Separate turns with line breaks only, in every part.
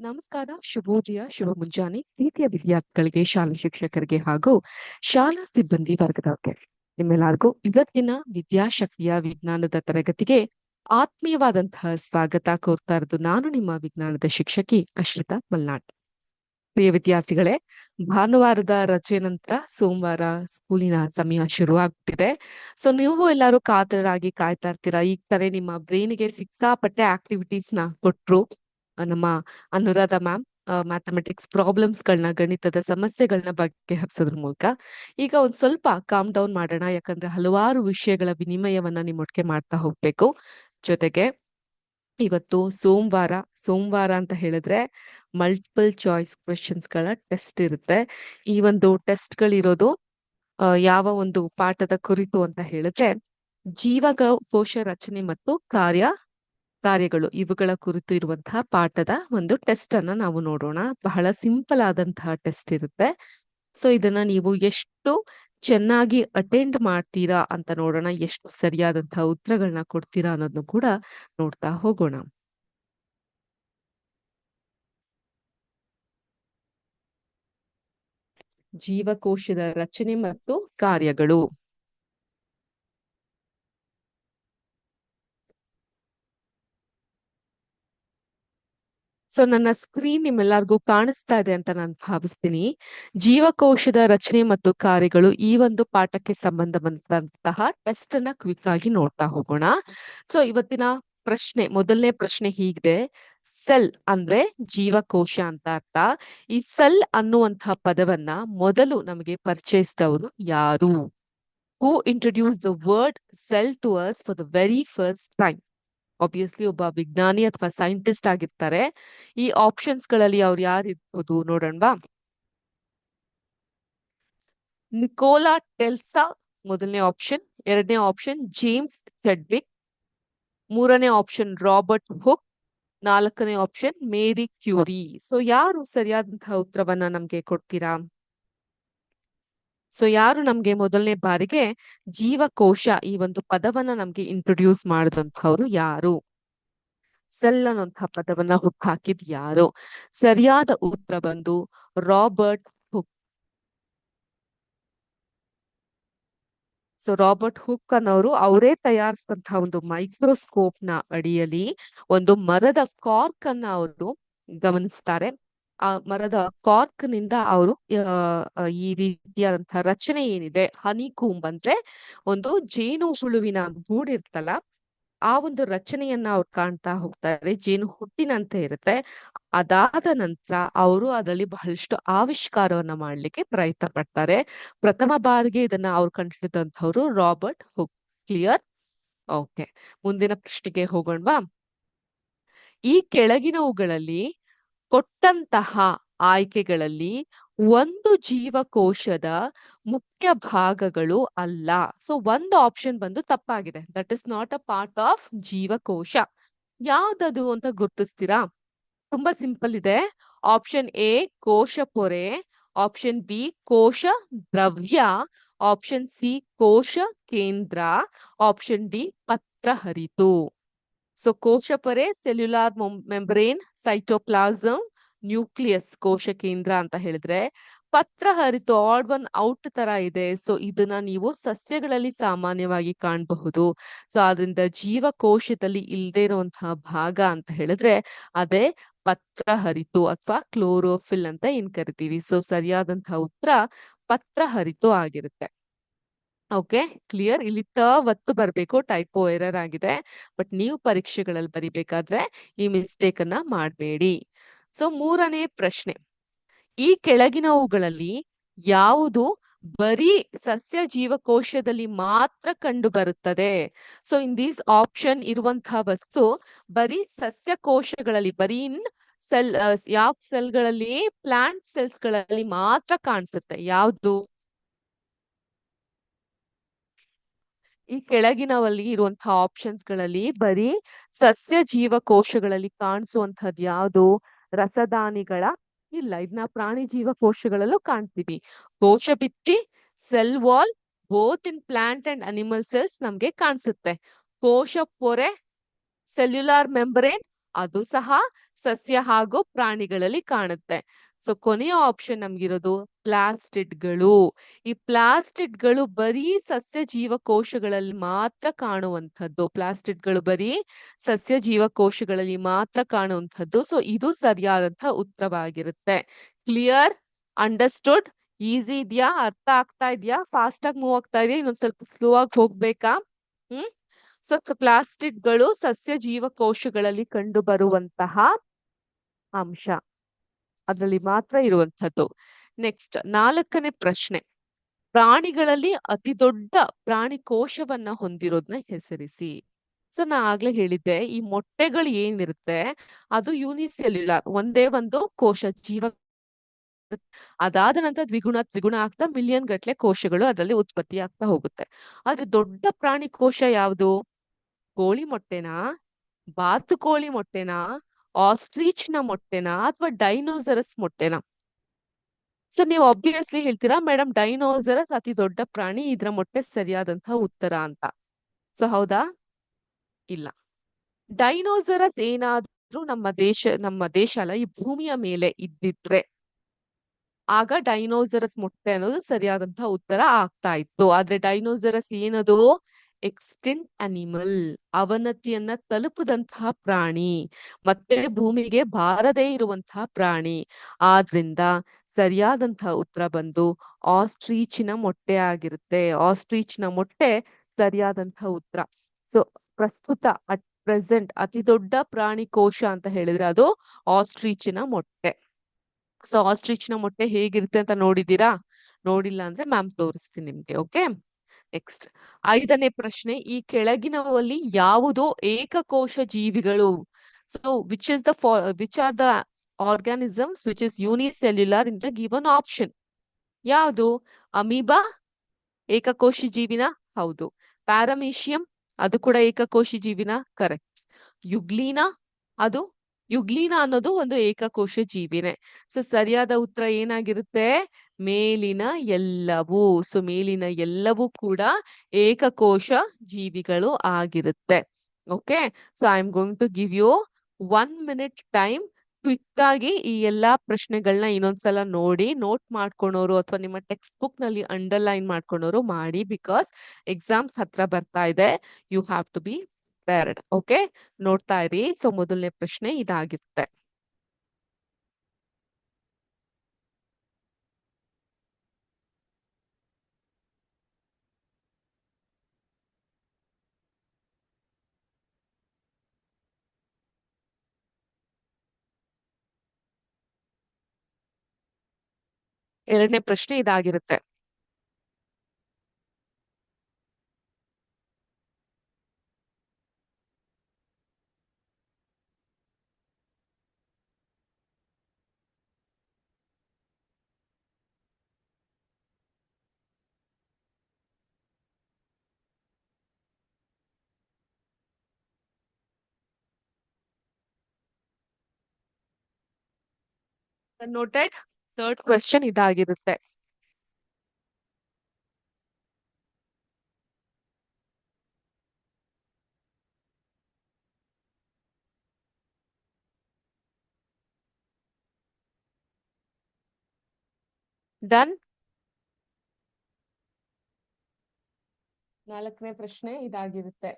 ನಮಸ್ಕಾರ, ಶುಭೋದಯ, ಶುಭ ಮುಂಜಾನೆ. ಪ್ರೀತಿಯ ವಿದ್ಯಾರ್ಥಿಗಳಿಗೆ, ಶಾಲಾ ಶಿಕ್ಷಕರಿಗೆ ಹಾಗೂ ಶಾಲಾ ಸಿಬ್ಬಂದಿ ವರ್ಗದವರಿಗೆ ನಿಮ್ಮೆಲ್ಲರಿಗೂ ಇವತ್ತಿನ ವಿದ್ಯಾಶಕ್ತಿಯ ವಿಜ್ಞಾನದ ತರಗತಿಗೆ ಆತ್ಮೀಯವಾದಂತಹ ಸ್ವಾಗತ. ಕೋರ್ತಾ ಇರೋದು ನಾನು, ನಿಮ್ಮ ವಿಜ್ಞಾನದ ಶಿಕ್ಷಕಿ ಅಶ್ವಿತಾ ಮಲ್ನಾಡ್. ಪ್ರಿಯ ವಿದ್ಯಾರ್ಥಿಗಳೇ, ಭಾನುವಾರದ ರಜೆ ನಂತರ ಸೋಮವಾರ ಸ್ಕೂಲಿನ ಸಮಯ ಶುರು ಆಗ್ತಿದೆ ಸೊ, ನೀವು ಎಲ್ಲರೂ ಕಾತರಾಗಿ ಕಾಯ್ತಾ ಇರ್ತೀರಾ? ಈಗ ತರ ನಿಮ್ಮ ಬ್ರೈನ್ಗೆ ಸಿಕ್ಕಾಪಟ್ಟೆ ಆಕ್ಟಿವಿಟೀಸ್ನ ಕೊಟ್ರು. ನಮ್ಮ ಅನುರಾಧ ಮ್ಯಾಮ್ ಮ್ಯಾಥಮೆಟಿಕ್ಸ್ ಪ್ರಾಬ್ಲಮ್ಸ್ ಗಳನ್ನ ಗಣಿತದ ಸಮಸ್ಯೆಗಳನ್ನ ಬಗೆಹರಿಸೋದ್ರ ಮೂಲಕ. ಈಗ ಒಂದ್ ಸ್ವಲ್ಪ ಕಾಮ್ ಡೌನ್ ಮಾಡೋಣ, ಯಾಕಂದ್ರೆ ಹಲವಾರು ವಿಷಯಗಳ ವಿನಿಮಯವನ್ನ ನಿಮ್ಮೊಟ್ಟಿಗೆ ಮಾಡ್ತಾ ಹೋಗ್ಬೇಕು. ಜೊತೆಗೆ ಇವತ್ತು ಸೋಮವಾರ ಸೋಮವಾರ ಅಂತ ಹೇಳಿದ್ರೆ ಮಲ್ಟಿಪಲ್ ಚಾಯ್ಸ್ ಕ್ವೆಶನ್ಸ್ಗಳ ಟೆಸ್ಟ್ ಇರುತ್ತೆ. ಈ ಒಂದು ಟೆಸ್ಟ್ ಗಳಿರೋದು ಯಾವ ಒಂದು ಪಾಠದ ಕುರಿತು ಅಂತ ಹೇಳಿದ್ರೆ ಜೀವಕೋಶ ರಚನೆ ಮತ್ತು ಕಾರ್ಯ ಕಾರ್ಯಗಳು ಇವುಗಳ ಕುರಿತು ಇರುವಂತಹ ಪಾಠದ ಒಂದು ಟೆಸ್ಟ್ ಅನ್ನ ನಾವು ನೋಡೋಣ. ಬಹಳ ಸಿಂಪಲ್ ಆದಂತಹ ಟೆಸ್ಟ್ ಇರುತ್ತೆ. ಸೊ ಇದನ್ನ ನೀವು ಎಷ್ಟು ಚೆನ್ನಾಗಿ ಅಟೆಂಡ್ ಮಾಡ್ತೀರಾ ಅಂತ ನೋಡೋಣ. ಎಷ್ಟು ಸರಿಯಾದಂತಹ ಉತ್ತರಗಳನ್ನ ಕೊಡ್ತೀರಾ ಅನ್ನೋದನ್ನು ಕೂಡ ನೋಡ್ತಾ ಹೋಗೋಣ. ಜೀವಕೋಶದ ರಚನೆ ಮತ್ತು ಕಾರ್ಯಗಳು. ಸೊ ನನ್ನ ಸ್ಕ್ರೀನ್ ನಿಮ್ಮೆಲ್ಲರಿಗೂ ಕಾಣಿಸ್ತಾ ಇದೆ ಅಂತ ನಾನು ಭಾವಿಸ್ತೀನಿ. ಜೀವಕೋಶದ ರಚನೆ ಮತ್ತು ಕಾರ್ಯಗಳು ಈ ಒಂದು ಪಾಠಕ್ಕೆ ಸಂಬಂಧ ಬಂದಂತಹ ಟೆಸ್ಟ್ ಅನ್ನ ಕ್ವಿಕ್ ಆಗಿ ನೋಡ್ತಾ ಹೋಗೋಣ. ಸೊ ಇವತ್ತಿನ ಪ್ರಶ್ನೆ, ಮೊದಲನೇ ಪ್ರಶ್ನೆ ಹೀಗಿದೆ. ಸೆಲ್ ಅಂದ್ರೆ ಜೀವಕೋಶ ಅಂತ ಅರ್ಥ. ಈ ಸೆಲ್ ಅನ್ನುವಂತಹ ಪದವನ್ನ ಮೊದಲು ನಮಗೆ ಪರಿಚಯಿಸಿದವರು ಯಾರು? Who introduced the word cell to us for the very first time obviously ಒಬ್ಬ ವಿಜ್ಞಾನಿ ಅಥವಾ ಸೈಂಟಿಸ್ಟ್ ಆಗಿರ್ತಾರೆ. ಈ ಆಪ್ಷನ್ಸ್ಗಳಲ್ಲಿ ಅವ್ರು ಯಾರು ಇರ್ಬೋದು ನೋಡೋಣವಾ? ನಿಕೋಲಾ ಟೆಲ್ಸಾ ಮೊದಲನೇ ಆಪ್ಷನ್ ಎರಡನೇ ಆಪ್ಷನ್ ಜೇಮ್ಸ್ ಚೆಡ್ವಿಕ್ ಮೂರನೇ ಆಪ್ಷನ್ ರಾಬರ್ಟ್ ಹುಕ್ ನಾಲ್ಕನೇ ಆಪ್ಷನ್ ಮೇರಿ ಕ್ಯೂರಿ ಸೊ ಯಾರು ಸರಿಯಾದಂತಹ ಉತ್ತರವನ್ನ ನಮ್ಗೆ ಕೊಡ್ತೀರಾ? ಸೊ ಯಾರು ನಮ್ಗೆ ಮೊದಲನೇ ಬಾರಿಗೆ ಜೀವಕೋಶ ಈ ಒಂದು ಪದವನ್ನ ನಮ್ಗೆ ಇಂಟ್ರೊಡ್ಯೂಸ್ ಮಾಡಿದಂಥವ್ರು ಯಾರು? ಸೆಲ್ ಅನ್ನುವಂತಹ ಪದವನ್ನ ಹುಟ್ಟಾಕಿದ್ ಯಾರು? ಸರಿಯಾದ ಉತ್ತರ ಬಂದು Robert Hooke. So Robert Hooke ಅನ್ನೋರು ಅವರೇ ತಯಾರಿಸಿದಂತಹ ಒಂದು ಮೈಕ್ರೋಸ್ಕೋಪ್ನ ಅಡಿಯಲ್ಲಿ ಒಂದು ಮರದ ಕಾರ್ಕ್ ಅನ್ನ ಅವರು ಗಮನಿಸ್ತಾರೆ. ಆ ಮರದ ಕಾರ್ಕ್ನಿಂದ ಅವರು ಈ ರೀತಿಯಾದಂತಹ ರಚನೆ ಏನಿದೆ ಹನಿ ಕೂಂಬ್ ಅಂದ್ರೆ ಒಂದು ಜೇನು ಹುಳುವಿನ ಗೂಡಿರ್ತಲ್ಲ ಆ ಒಂದು ರಚನೆಯನ್ನ ಅವ್ರು ಕಾಣ್ತಾ ಹೋಗ್ತಾರೆ. ಜೇನು ಹುಟ್ಟಿನಂತೆ ಇರುತ್ತೆ. ಅದಾದ ನಂತರ ಅವರು ಅದರಲ್ಲಿ ಬಹಳಷ್ಟು ಆವಿಷ್ಕಾರವನ್ನ ಮಾಡ್ಲಿಕ್ಕೆ ಪ್ರಯತ್ನ ಪಡ್ತಾರೆ. ಪ್ರಥಮ ಬಾರಿಗೆ ಇದನ್ನ ಅವ್ರು ಕಂಡುಹಿಡಿದಂಥವ್ರು ರಾಬರ್ಟ್ ಹುಕ್ ಕ್ಲಿಯರ್ ಓಕೆ, ಮುಂದಿನ ಪ್ರಶ್ನೆಗೆ ಹೋಗೋಣವಾ. ಈ ಕೆಳಗಿನವುಗಳಲ್ಲಿ ಕೊಟ್ಟಂತಹ ಆಯ್ಕೆಗಳಲ್ಲಿ ಒಂದು ಜೀವಕೋಶದ ಮುಖ್ಯ ಭಾಗಗಳು ಅಲ್ಲ. ಸೊ ಒಂದು ಆಪ್ಷನ್ ಬಂದು ತಪ್ಪಾಗಿದೆ. That is not a part of ಜೀವಕೋಶ. ಯಾವ್ದದು ಅಂತ ಗುರ್ತಿಸ್ತೀರಾ? ತುಂಬಾ ಸಿಂಪಲ್ ಇದೆ. ಆಪ್ಷನ್ ಎ ಕೋಶ ಪೊರೆ. ಆಪ್ಷನ್ ಬಿ ಕೋಶ ದ್ರವ್ಯ. ಆಪ್ಷನ್ ಸಿ ಕೋಶ ಕೇಂದ್ರ. ಆಪ್ಷನ್ ಡಿ ಪತ್ರಹರಿತು ಸೊ ಕೋಶ ಸೆಲ್ಯುಲಾರ್ ಮೆಂಬ್ರೇನ್ ಸೈಟೋಪ್ಲಾಸಮ್ ನ್ಯೂಕ್ಲಿಯಸ್ ಕೋಶ ಕೇಂದ್ರ ಅಂತ ಹೇಳಿದ್ರೆ, ಪತ್ರ ಹರಿತು ಆಡ್ ಒನ್ ಔಟ್ ತರ ಇದೆ. ಸೊ ಇದನ್ನ ನೀವು ಸಸ್ಯಗಳಲ್ಲಿ ಸಾಮಾನ್ಯವಾಗಿ ಕಾಣಬಹುದು. ಸೊ ಅದರಿಂದ ಜೀವಕೋಶದಲ್ಲಿ ಇಲ್ಲದೆ ಇರುವಂತಹ ಭಾಗ ಅಂತ ಹೇಳಿದ್ರೆ, ಅದೇ ಪತ್ರ ಹರಿತು ಅಥವಾ ಕ್ಲೋರೋಫಿಲ್ ಅಂತ ಏನ್ ಕರಿತೀವಿ. ಸೊ ಸರಿಯಾದಂತಹ ಉತ್ತರ ಪತ್ರ ಹರಿತು ಆಗಿರುತ್ತೆ. Okay, clear. ಇಲ್ಲಿ ತ ಒತ್ತು ಬರಬೇಕು, ಟೈಪೋ ಎರರ್ ಆಗಿದೆ. ಬಟ್ ನೀವು ಪರೀಕ್ಷೆಗಳಲ್ಲಿ ಬರಿಬೇಕಾದ್ರೆ ಈ ಮಿಸ್ಟೇಕ್ ಅನ್ನ ಮಾಡಬೇಡಿ. ಸೊ, ಮೂರನೇ ಪ್ರಶ್ನೆ. ಈ ಕೆಳಗಿನವುಗಳಲ್ಲಿ ಯಾವುದು ಬರೀ ಸಸ್ಯ ಜೀವಕೋಶದಲ್ಲಿ ಮಾತ್ರ ಕಂಡು ಬರುತ್ತದೆ ಸೊ, ಇನ್ ದೀಸ್ ಆಪ್ಷನ್ ಇರುವಂತಹ ವಸ್ತು ಬರೀ ಸಸ್ಯ ಕೋಶಗಳಲ್ಲಿ ಬರೀ ಇನ್ ಸೆಲ್ ಯಾವ ಸೆಲ್ಗಳಲ್ಲಿ ಪ್ಲಾಂಟ್ ಸೆಲ್ಸ್ಗಳಲ್ಲಿ ಮಾತ್ರ ಕಾಣಿಸುತ್ತೆ. ಯಾವ್ದು? ಈ ಕೆಳಗಿನವಲ್ಲಿ ಇರುವಂತಹ ಆಪ್ಷನ್ಸ್ಗಳಲ್ಲಿ ಬರೀ ಸಸ್ಯ ಜೀವಕೋಶಗಳಲ್ಲಿ ಕಾಣಿಸುವಂತಹದ್ದು ಯಾವುದು? ರಸದಾನಿಗಳ ಇಲ್ಲ ಇದನ್ನ ಪ್ರಾಣಿ ಜೀವಕೋಶಗಳಲ್ಲೂ ಕಾಣ್ತೀವಿ. ಕೋಶ ಭಿತ್ತಿ cell wall both in plant and animal cells ನಮ್ಗೆ ಕಾಣಿಸುತ್ತೆ. ಕೋಶ ಪೊರೆ ಸೆಲ್ಯುಲಾರ್ ಮೆಂಬ್ರೇನ್ ಅದು ಸಹ ಸಸ್ಯ ಹಾಗೂ ಪ್ರಾಣಿಗಳಲ್ಲಿ ಕಾಣುತ್ತೆ. ಸೊ ಕೊನೆಯ ಆಪ್ಷನ್ ನಮ್ಗಿರೋದು ಪ್ಲಾಸ್ಟಿಡ್ಗಳು. ಈ ಪ್ಲಾಸ್ಟಿಡ್ಗಳು ಬರೀ ಸಸ್ಯ ಜೀವಕೋಶಗಳಲ್ಲಿ ಮಾತ್ರ ಕಾಣುವಂಥದ್ದು. ಪ್ಲಾಸ್ಟಿಡ್ಗಳು ಬರೀ ಸಸ್ಯ ಜೀವಕೋಶಗಳಲ್ಲಿ ಮಾತ್ರ ಕಾಣುವಂಥದ್ದು. ಸೊ ಇದು ಸರಿಯಾದಂತಹ ಉತ್ತರವಾಗಿರುತ್ತೆ. ಕ್ಲಿಯರ್ ಅಂಡರ್ಸ್ಟುಡ್ ಈಸಿ ಇದೆಯಾ? ಅರ್ಥ ಆಗ್ತಾ ಇದೆಯಾ? ಫಾಸ್ಟ್ ಆಗಿ ಮೂವ್ ಆಗ್ತಾ ಇದೆಯಾ? ಇನ್ನೊಂದ್ ಸ್ವಲ್ಪ ಸ್ಲೋ ಆಗಿ ಹೋಗ್ಬೇಕಾ? ಹ್ಮ್? ಸೊ ಪ್ಲಾಸ್ಟಿಡ್ಗಳು ಸಸ್ಯ ಜೀವಕೋಶಗಳಲ್ಲಿ ಕಂಡು ಬರುವಂತಹ ಅಂಶ. ಅದರಲ್ಲಿ ಮಾತ್ರ ಇರುವಂತದ್ದು ನೆಕ್ಸ್ಟ್ ನಾಲ್ಕನೇ ಪ್ರಶ್ನೆ. ಪ್ರಾಣಿಗಳಲ್ಲಿ ಅತಿ ದೊಡ್ಡ ಪ್ರಾಣಿ ಕೋಶವನ್ನ ಹೊಂದಿರೋದನ್ನ ಹೆಸರಿಸಿ. ಸೊ ನಾ ಆಗ್ಲೇ ಹೇಳಿದ್ದೆ, ಈ ಮೊಟ್ಟೆಗಳು ಏನಿರುತ್ತೆ, ಅದು ಯೂನಿಸೆಲ್ಯುಲಾರ್ ಒಂದೇ ಒಂದು ಕೋಶ ಜೀವ ಅದಾದ ನಂತರ ದ್ವಿಗುಣ ತ್ರಿಗುಣ ಆಗ್ತಾ ಮಿಲಿಯನ್ ಗಟ್ಲೆ ಕೋಶಗಳು ಅದರಲ್ಲಿ ಉತ್ಪತ್ತಿ ಆಗ್ತಾ ಹೋಗುತ್ತೆ. ಆದ್ರೆ ದೊಡ್ಡ ಪ್ರಾಣಿ ಕೋಶ ಯಾವುದು? ಕೋಳಿ ಮೊಟ್ಟೆನಾ? ಬಾತುಕೋಳಿ ಮೊಟ್ಟೆನಾ? ಆಸ್ಟ್ರಿಚ್ನ ಮೊಟ್ಟೆನಾ? ಅಥವಾ ಡೈನೋಸರಸ್ ಮೊಟ್ಟೆನಾ? ಸೊ ನೀವು ಆಬ್ವಿಯಸ್ಲಿ ಹೇಳ್ತೀರಾ ಮೇಡಮ್ ಡೈನೋಸರಸ್ ಅತಿ ದೊಡ್ಡ ಪ್ರಾಣಿ, ಇದ್ರ ಮೊಟ್ಟೆ ಸರಿಯಾದಂತಹ ಉತ್ತರ ಅಂತ. ಸೊ ಹೌದಾ? ಇಲ್ಲ. ಡೈನೋಸರಸ್ ಏನಾದ್ರೂ ನಮ್ಮ ದೇಶ ನಮ್ಮ ದೇಶ ಅಲ್ಲ ಈ ಭೂಮಿಯ ಮೇಲೆ ಇದ್ದಿದ್ರೆ ಆಗ ಡೈನೋಸರಸ್ ಮೊಟ್ಟೆ ಅನ್ನೋದು ಸರಿಯಾದಂತಹ ಉತ್ತರ ಆಗ್ತಾ ಇತ್ತು. ಆದ್ರೆ ಡೈನೋಸರಸ್ ಏನದು? ಎಕ್ಸ್ಟಿಂಟ್ ಅನಿಮಲ್, ಅವನತಿಯನ್ನ ತಲುಪದಂತಹ ಪ್ರಾಣಿ, ಮತ್ತೆ ಭೂಮಿಗೆ ಬಾರದೇ ಇರುವಂತಹ ಪ್ರಾಣಿ. ಆದ್ರಿಂದ ಸರಿಯಾದಂತಹ ಉತ್ತರ ಬಂದು ಆಸ್ಟ್ರೀಚಿನ ಮೊಟ್ಟೆ ಆಗಿರುತ್ತೆ. ಆಸ್ಟ್ರೀಚ್ನ ಮೊಟ್ಟೆ ಸರಿಯಾದಂತಹ ಉತ್ತರ. ಸೊ, ಪ್ರಸ್ತುತ ಅಟ್ ಪ್ರೆಸೆಂಟ್ ಅತಿ ದೊಡ್ಡ ಪ್ರಾಣಿ ಕೋಶ ಅಂತ ಹೇಳಿದ್ರೆ ಅದು ಆಸ್ಟ್ರೀಚಿನ ಮೊಟ್ಟೆ. ಸೊ ನ ಮೊಟ್ಟೆ ಹೇಗಿರುತ್ತೆ ಅಂತ ನೋಡಿದೀರಾ ನೋಡಿಲ್ಲ ಅಂದ್ರೆ ಮ್ಯಾಮ್ ತೋರಿಸ್ತೀನಿ ನಿಮ್ಗೆ ಓಕೆ ನೆಕ್ಸ್ಟ್ ಐದನೇ ಪ್ರಶ್ನೆ, ಈ ಕೆಳಗಿನವಲ್ಲಿ ಯಾವುದೋ ಏಕಕೋಶ ಜೀವಿಗಳು? So which is the which are the organisms which is unicellular in the given option ಯಾವುದು? ಅಮೀಬಾ? ಏಕಕೋಶಿ ಜೀವಿನ? ಹೌದು. ಪ್ಯಾರಮೀಶಿಯಂ ಅದು ಕೂಡ ಏಕಕೋಶಿ ಜೀವಿನ? ಕರೆಕ್ಟ್ ಯುಗ್ಲೀನಾ ಅದು ಯುಗ್ಲೀನ ಅನ್ನೋದು ಒಂದು ಏಕಕೋಶ ಜೀವಿನೇ. ಸೊ ಸರಿಯಾದ ಉತ್ತರ ಏನಾಗಿರುತ್ತೆ? ಮೇಲಿನ ಎಲ್ಲವೂ. ಸೊ ಮೇಲಿನ ಎಲ್ಲವೂ ಕೂಡ ಏಕಕೋಶ ಜೀವಿಗಳು ಆಗಿರುತ್ತೆ. Okay so I am going to give you one minute time quick ಆಗಿ ಈ ಎಲ್ಲಾ ಪ್ರಶ್ನೆಗಳನ್ನ ಇನ್ನೊಂದ್ಸಲ ನೋಡಿ ನೋಟ್ ಮಾಡ್ಕೊಳೋರು ಅಥವಾ ನಿಮ್ಮ ಟೆಕ್ಸ್ಟ್ ಬುಕ್ನಲ್ಲಿ ಅಂಡರ್ಲೈನ್ ಮಾಡ್ಕೊಳೋರು ಮಾಡಿ ಬಿಕಾಸ್ ಎಕ್ಸಾಮ್ಸ್ ಹತ್ರ ಬರ್ತಾ ಇದೆ. You have to be prepared okay? ನೋಡ್ತಾ ಇರಿ. ಸೊ ಮೊದಲನೇ ಪ್ರಶ್ನೆ ಇದಾಗಿರುತ್ತೆ. ಎರಡನೇ ಪ್ರಶ್ನೆ ಇದಾಗಿರುತ್ತೆ. ನೋಟೆಡ್ ಥರ್ಡ್ ಕ್ವೆಶ್ಚನ್ ಇದಾಗಿರುತ್ತೆ. ಡನ್ ನಾಲ್ಕನೇ ಪ್ರಶ್ನೆ ಇದಾಗಿರುತ್ತೆ.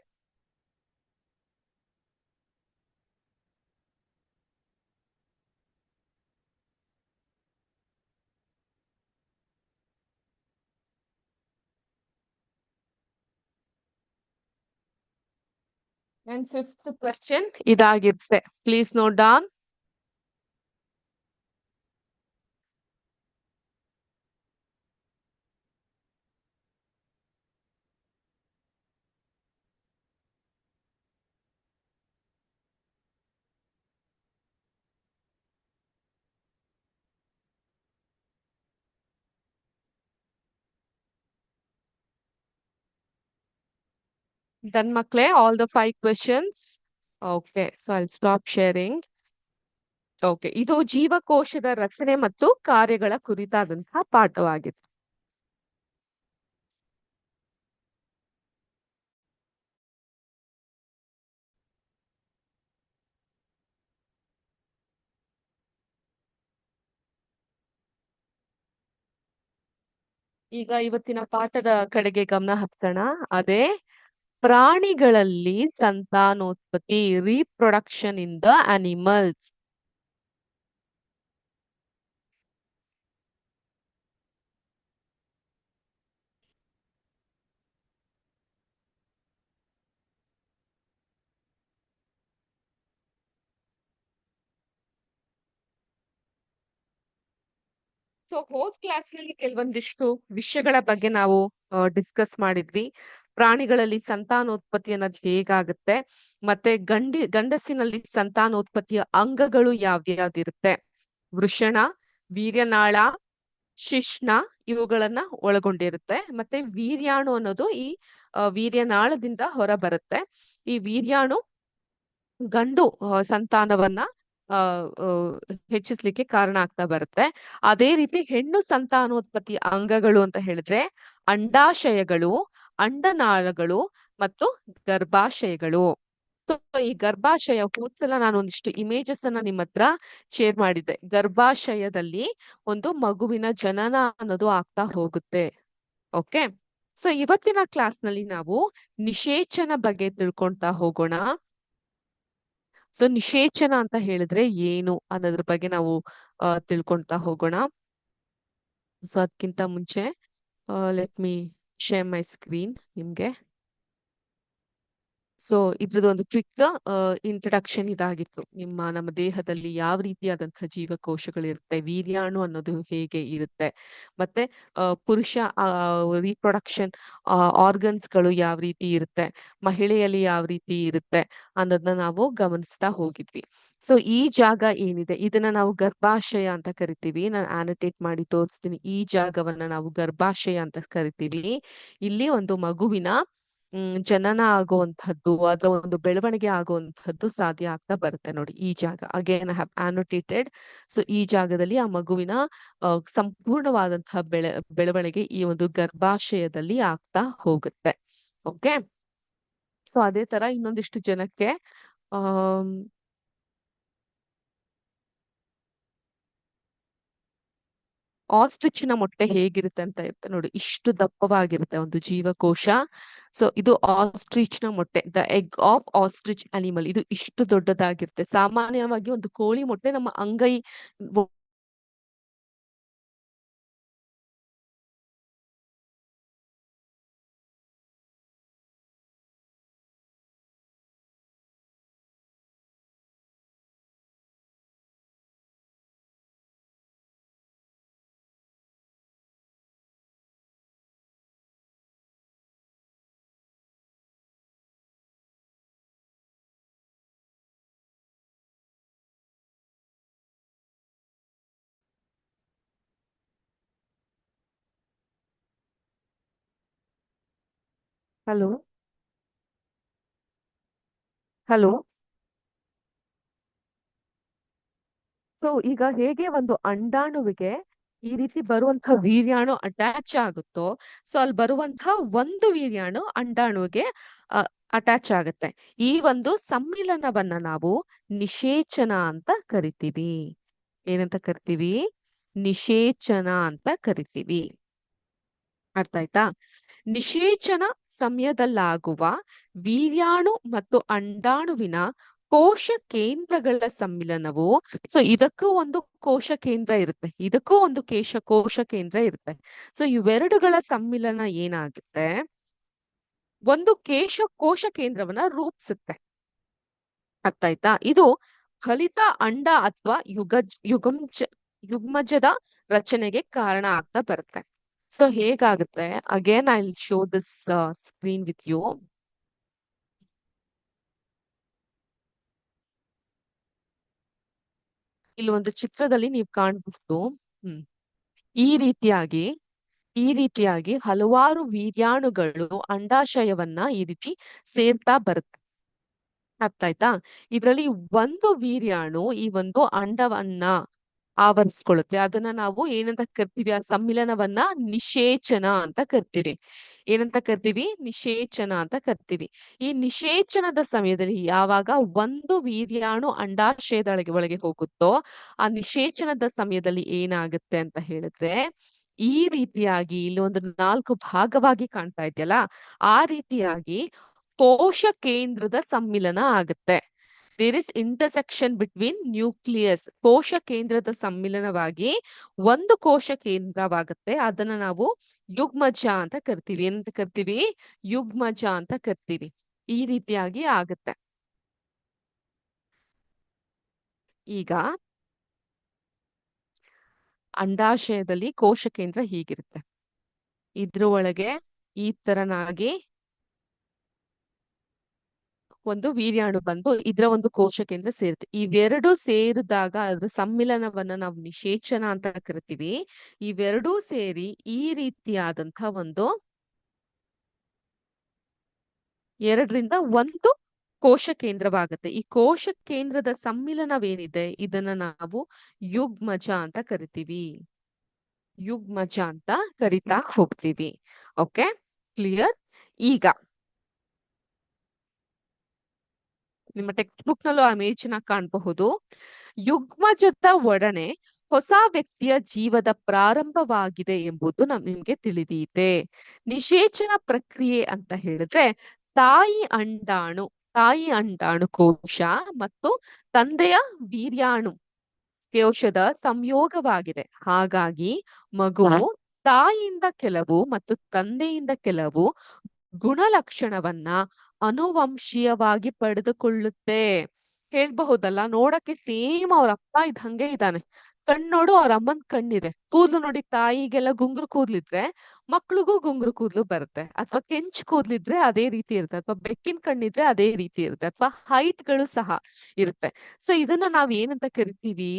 ಅಂಡ್ ಫಿಫ್ತ್ ಕ್ವೆಶ್ಚನ್ ಇದಾಗಿರುತ್ತೆ please note down Done, Makle, all the five questions. Okay so I stop sharing okay ಇದು ಜೀವಕೋಶದ ರಚನೆ ಮತ್ತು ಕಾರ್ಯಗಳ ಕುರಿತಾದಂತಹ ಪಾಠವಾಗಿದೆ ಈಗ ಇವತ್ತಿನ ಪಾಠದ ಕಡೆಗೆ ಗಮನ ಹತ್ತೋಣ ಅದೇ ಪ್ರಾಣಿಗಳಲ್ಲಿ ಸಂತಾನೋತ್ಪತ್ತಿ reproduction in the animals so ಹೋದ್ ಕ್ಲಾಸ್ನಲ್ಲಿ ಕೆಲವೊಂದಿಷ್ಟು ವಿಷಯಗಳ ಬಗ್ಗೆ ನಾವು ಡಿಸ್ಕಸ್ ಮಾಡಿದ್ವಿ. ಪ್ರಾಣಿಗಳಲ್ಲಿ ಸಂತಾನೋತ್ಪತ್ತಿ ಅನ್ನೋದು ಹೇಗಾಗುತ್ತೆ? ಮತ್ತೆ ಗಂಡಿ, ಗಂಡಸಿನಲ್ಲಿ ಸಂತಾನೋತ್ಪತ್ತಿಯ ಅಂಗಗಳು ಯಾವ್ದ್ಯಾವ್ದಿರುತ್ತೆ? ವೃಷಣ, ವೀರ್ಯನಾಳ, ಶಿಷ್ಣ ಇವುಗಳನ್ನ ಒಳಗೊಂಡಿರುತ್ತೆ. ಮತ್ತೆ ವೀರ್ಯಾಣು ಅನ್ನೋದು ಈ ವೀರ್ಯನಾಳದಿಂದ ಹೊರ ಬರುತ್ತೆ ಈ ವೀರ್ಯಾಣು ಗಂಡು ಸಂತಾನವನ್ನ ಹೆಚ್ಚಿಸ್ಲಿಕ್ಕೆ ಕಾರಣ ಆಗ್ತಾ ಬರುತ್ತೆ. ಅದೇ ರೀತಿ ಹೆಣ್ಣು ಸಂತಾನೋತ್ಪತ್ತಿ ಅಂಗಗಳು ಅಂತ ಹೇಳಿದ್ರೆ ಅಂಡಾಶಯಗಳು ಅಂಡನಾಳಗಳು ಮತ್ತು ಗರ್ಭಾಶಯಗಳು. ಸೊ ಈ ಗರ್ಭಾಶಯ ಹೋದ್ಸಲ ನಾನು ಒಂದಿಷ್ಟು ಇಮೇಜಸ್ ಅನ್ನ ನಿಮ್ಮ ಹತ್ರ ಶೇರ್ ಮಾಡಿದ್ದೆ. ಗರ್ಭಾಶಯದಲ್ಲಿ ಒಂದು ಮಗುವಿನ ಜನನ ಅನ್ನೋದು ಆಗ್ತಾ ಹೋಗುತ್ತೆ. ಓಕೆ ಸೊ ಇವತ್ತಿನ ಕ್ಲಾಸ್ನಲ್ಲಿ ನಾವು ನಿಷೇಚನ ಬಗ್ಗೆ ತಿಳ್ಕೊಂತಾ ಹೋಗೋಣ. ಸೊ ನಿಷೇಚನ ಅಂತ ಹೇಳಿದ್ರೆ ಏನು ಅನ್ನೋದ್ರ ಬಗ್ಗೆ ನಾವು ತಿಳ್ಕೊಳ್ತಾ ಹೋಗೋಣ. ಸೊ ಅದಕ್ಕಿಂತ ಮುಂಚೆ let me share my screen ನಿಮ್ಗೆ? ಸೊ ಇದ್ರದ್ದು ಒಂದು ಕ್ವಿಕ್ ಇಂಟ್ರಡಕ್ಷನ್ ಇದಾಗಿತ್ತು. ನಿಮ್ಮ, ನಮ್ಮ ದೇಹದಲ್ಲಿ ಯಾವ ರೀತಿಯಾದಂತಹ ಜೀವಕೋಶಗಳಿರುತ್ತೆ, ವೀರ್ಯಾಣು ಅನ್ನೋದು ಹೇಗೆ ಇರುತ್ತೆ, ಮತ್ತೆ ಪುರುಷ ರೀಪ್ರೊಡಕ್ಷನ್ ಆರ್ಗನ್ಸ್ಗಳು ಯಾವ ರೀತಿ ಇರುತ್ತೆ, ಮಹಿಳೆಯಲ್ಲಿ ಯಾವ ರೀತಿ ಇರುತ್ತೆ ಅನ್ನೋದನ್ನ ನಾವು ಗಮನಿಸ್ತಾ ಹೋಗಿದ್ವಿ. ಸೊ ಈ ಜಾಗ ಏನಿದೆ? ಇದನ್ನ ನಾವು ಗರ್ಭಾಶಯ ಅಂತ ಕರಿತೀವಿ. ನಾನು ಆನೋಟೇಟ್ ಮಾಡಿ ತೋರಿಸ್ತೀನಿ. ಈ ಜಾಗವನ್ನ ನಾವು ಗರ್ಭಾಶಯ ಅಂತ ಕರಿತೀವಿ. ಇಲ್ಲಿ ಒಂದು ಮಗುವಿನ ಜನನ ಆಗುವಂತಹದ್ದು ಅದರ ಒಂದು ಬೆಳವಣಿಗೆ ಆಗುವಂತಹದ್ದು ಸಾಧ್ಯ ಆಗ್ತಾ ಬರುತ್ತೆ ನೋಡಿ ಈ ಜಾಗ. ಅಗೇನ್ ಹ್ಯಾವ್ ಆನೋಟೇಟೆಡ್ ಸೊ ಈ ಜಾಗದಲ್ಲಿ ಆ ಮಗುವಿನ ಆ, ಸಂಪೂರ್ಣವಾದಂತಹ ಬೆಳೆ ಬೆಳವಣಿಗೆ ಈ ಒಂದು ಗರ್ಭಾಶಯದಲ್ಲಿ ಆಗ್ತಾ ಹೋಗುತ್ತೆ. ಓಕೆ ಸೊ ಅದೇ ತರ ಇನ್ನೊಂದಿಷ್ಟು ಜನಕ್ಕೆ ಆಮ್ ಆಸ್ಟ್ರಿಚ್ನ ಮೊಟ್ಟೆ ಹೇಗಿರುತ್ತೆ ಅಂತ ಇರುತ್ತೆ ನೋಡಿ, ಇಷ್ಟು ದಪ್ಪವಾಗಿರುತ್ತೆ ಒಂದು ಜೀವಕೋಶ. ಸೊ ಇದು ಆಸ್ಟ್ರಿಚ್ನ ಮೊಟ್ಟೆ the egg of ostrich animal ಇದು ಇಷ್ಟು ದೊಡ್ಡದಾಗಿರುತ್ತೆ. ಸಾಮಾನ್ಯವಾಗಿ ಒಂದು ಕೋಳಿ ಮೊಟ್ಟೆ ನಮ್ಮ ಅಂಗೈ ಹಲೋ? ಹಲೋ? ಸೊ ಈಗ ಹೇಗೆ ಒಂದು ಅಂಡಾಣುವಿಗೆ ಈ ರೀತಿ ಬರುವಂತಹ ವೀರ್ಯಾಣು ಅಟ್ಯಾಚ್ ಆಗುತ್ತೋ ಸೊ ಅಲ್ಲಿ ಬರುವಂತಹ ಒಂದು ವೀರ್ಯಾಣು ಅಂಡಾಣುವಿಗೆ ಅಟ್ಯಾಚ್ ಆಗುತ್ತೆ. ಈ ಒಂದು ಸಮ್ಮಿಲನವನ್ನ ನಾವು ನಿಷೇಚನ ಅಂತ ಕರಿತೀವಿ. ಏನಂತ ಕರಿತೀವಿ? ನಿಷೇಚನ ಅಂತ ಕರಿತೀವಿ. ಅರ್ಥ ಆಯ್ತಾ? ನಿಷೇಚನ ಸಮಯದಲ್ಲಾಗುವ ವೀರ್ಯಾಣು ಮತ್ತು ಅಂಡಾಣುವಿನ ಕೋಶ ಕೇಂದ್ರಗಳ ಸಮ್ಮಿಲನವು. ಸೊ ಇದಕ್ಕೂ ಒಂದು ಕೋಶ ಕೇಂದ್ರ ಇರುತ್ತೆ. ಇದಕ್ಕೂ ಒಂದು ಕೇಶ ಕೋಶ ಕೇಂದ್ರ ಇರುತ್ತೆ. ಸೊ ಇವೆರಡುಗಳ ಸಮ್ಮಿಲನ ಏನಾಗುತ್ತೆ? ಒಂದು ಕೇಶ ಕೋಶ ಕೇಂದ್ರವನ್ನ ರೂಪಿಸುತ್ತೆ. ಅರ್ಥ ಆಯ್ತಾ ಇದು ಫಲಿತ ಅಂಡ ಅಥವಾ ಯುಗ ಯುಗಂಜ, ಯುಗ್ಮಜದ ರಚನೆಗೆ ಕಾರಣ ಆಗ್ತಾ ಬರುತ್ತೆ. ಸೊ ಹೇಗಾಗುತ್ತೆ? Again I show this screen with you ಇಲ್ಲಿ ಒಂದು ಚಿತ್ರದಲ್ಲಿ ನೀವು ಕಾಣ್ಬಹುದು ಹ್ಮ್. ಈ ರೀತಿಯಾಗಿ ಈ ರೀತಿಯಾಗಿ ಹಲವಾರು ವೀರ್ಯಾಣುಗಳು ಅಂಡಾಶಯವನ್ನ ಈ ರೀತಿ ಸೇರ್ತಾ ಬರುತ್ತೆ. ಅರ್ಥ ಆಯ್ತಾ ಇದರಲ್ಲಿ ಒಂದು ವೀರ್ಯಾಣು ಈ ಒಂದು ಅಂಡವನ್ನ ಆವರಿಸ್ಕೊಳ್ಳುತ್ತೆ. ಅದನ್ನ ನಾವು ಏನಂತ ಕರಿತೀವಿ? ಆ ಸಮ್ಮಿಲನವನ್ನ ನಿಷೇಚನ ಅಂತ ಕರಿತೀವಿ. ಏನಂತ ಕರಿತೀವಿ? ನಿಷೇಚನ ಅಂತ ಕರಿತೀವಿ. ಈ ನಿಷೇಚನದ ಸಮಯದಲ್ಲಿ ಯಾವಾಗ ಒಂದು ವೀರ್ಯಾಣು ಅಂಡಾಶಯದೊಳಗೆ ಒಳಗೆ ಹೋಗುತ್ತೋ, ಆ ನಿಷೇಚನದ ಸಮಯದಲ್ಲಿ ಏನಾಗುತ್ತೆ ಅಂತ ಹೇಳಿದ್ರೆ, ಈ ರೀತಿಯಾಗಿ ಇಲ್ಲಿ ಒಂದು ನಾಲ್ಕು ಭಾಗವಾಗಿ ಕಾಣ್ತಾ ಇದೆಯಲ್ಲ, ಆ ರೀತಿಯಾಗಿ ಕೋಶ ಕೇಂದ್ರದ ಸಮ್ಮಿಲನ ಆಗುತ್ತೆ. There is intersection between nucleus ಕೋಶ ಕೇಂದ್ರದ ಸಮ್ಮಿಲನವಾಗಿ ಒಂದು ಕೋಶ ಕೇಂದ್ರವಾಗುತ್ತೆ. ಅದನ್ನ ನಾವು ಯುಗ್ಮಜ ಅಂತ ಕರಿತೀವಿ. ಏನಂತ ಕರಿತೀವಿ? ಯುಗ್ಮಜ ಅಂತ ಕರಿತೀವಿ. ಈ ರೀತಿಯಾಗಿ ಆಗುತ್ತೆ. ಈಗ ಅಂಡಾಶಯದಲ್ಲಿ ಕೋಶ ಕೇಂದ್ರ ಹೀಗಿರುತ್ತೆ. ಇದ್ರ ಒಳಗೆ ಈ ತರನಾಗಿ ಒಂದು ವೀರ್ಯಾಣು ಬಂದು ಇದರ ಒಂದು ಕೋಶ ಕೇಂದ್ರ ಸೇರುತ್ತೆ ಇವೆರಡು ಸೇರಿದಾಗ ಅದ್ರ ಸಮ್ಮಿಲನವನ್ನ ನಾವು ನಿಷೇಚನ ಅಂತ ಕರಿತೀವಿ. ಇವೆರಡೂ ಸೇರಿ ಈ ರೀತಿಯಾದಂತಹ ಒಂದು ಎರಡರಿಂದ ಒಂದು ಕೋಶ ಕೇಂದ್ರವಾಗುತ್ತೆ. ಈ ಕೋಶ ಕೇಂದ್ರದ ಸಮ್ಮಿಲನವೇನಿದೆ? ಇದನ್ನ ನಾವು ಯುಗ್ಮಜ ಅಂತ ಕರಿತೀವಿ. ಯುಗ್ಮಜ ಅಂತ ಕರಿತಾ ಹೋಗ್ತೀವಿ. ಓಕೆ? ಕ್ಲಿಯರ್? ಈಗ ನಿಮ್ಮ ಟೆಕ್ಸ್ಟ್ ಬುಕ್ ನಲ್ಲೂ ಆ ಮೇಜಿನ ಕಾಣಬಹುದು. ಯುಗ್ಮಜದ ಒಡನೆ ಹೊಸ ವ್ಯಕ್ತಿಯ ಜೀವದ ಪ್ರಾರಂಭವಾಗಿದೆ ಎಂಬುದು ನಮ್ ನಿಮ್ಗೆ ತಿಳಿದಿದೆ ನಿಷೇಚನ ಪ್ರಕ್ರಿಯೆ ಅಂತ ಹೇಳಿದ್ರೆ ತಾಯಿ ಅಂಡಾಣು ತಾಯಿ ಅಂಡಾಣು ಕೋಶ ಮತ್ತು ತಂದೆಯ ವೀರ್ಯಾಣು ಕೋಶದ ಸಂಯೋಗವಾಗಿದೆ. ಹಾಗಾಗಿ ಮಗುವು ತಾಯಿಯಿಂದ ಕೆಲವು ಮತ್ತು ತಂದೆಯಿಂದ ಕೆಲವು ಗುಣಲಕ್ಷಣವನ್ನ ಅನುವಂಶೀಯವಾಗಿ ಪಡೆದುಕೊಳ್ಳುತ್ತೆ. ಹೇಳ್ಬಹುದಲ್ಲ? ನೋಡಕ್ಕೆ ಸೇಮ್ ಅವ್ರ ಅಪ್ಪ ಇದ್ದಂಗೆ ಇದ್ದಾನೆ. ಕಣ್ಣೋಡು ಅವ್ರ ಅಮ್ಮನ್ ಕಣ್ಣಿದೆ. ಕೂದ್ಲು ನೋಡಿ ತಾಯಿಗೆಲ್ಲ ಗುಂಗ್ರು ಕೂದ್ಲಿದ್ರೆ ಮಕ್ಳಿಗೂ ಗುಂಗ್ರು ಕೂದ್ಲು ಬರುತ್ತೆ. ಅಥವಾ ಕೆಂಚ್ ಕೂದ್ಲಿದ್ರೆ ಅದೇ ರೀತಿ ಇರುತ್ತೆ. ಅಥವಾ ಬೆಕ್ಕಿನ ಕಣ್ಣಿದ್ರೆ ಅದೇ ರೀತಿ ಇರುತ್ತೆ. ಅಥವಾ ಹೈಟ್ಗಳು ಸಹ ಇರುತ್ತೆ. ಸೊ, ಇದನ್ನ ನಾವ್ ಏನಂತ ಕರಿತೀವಿ?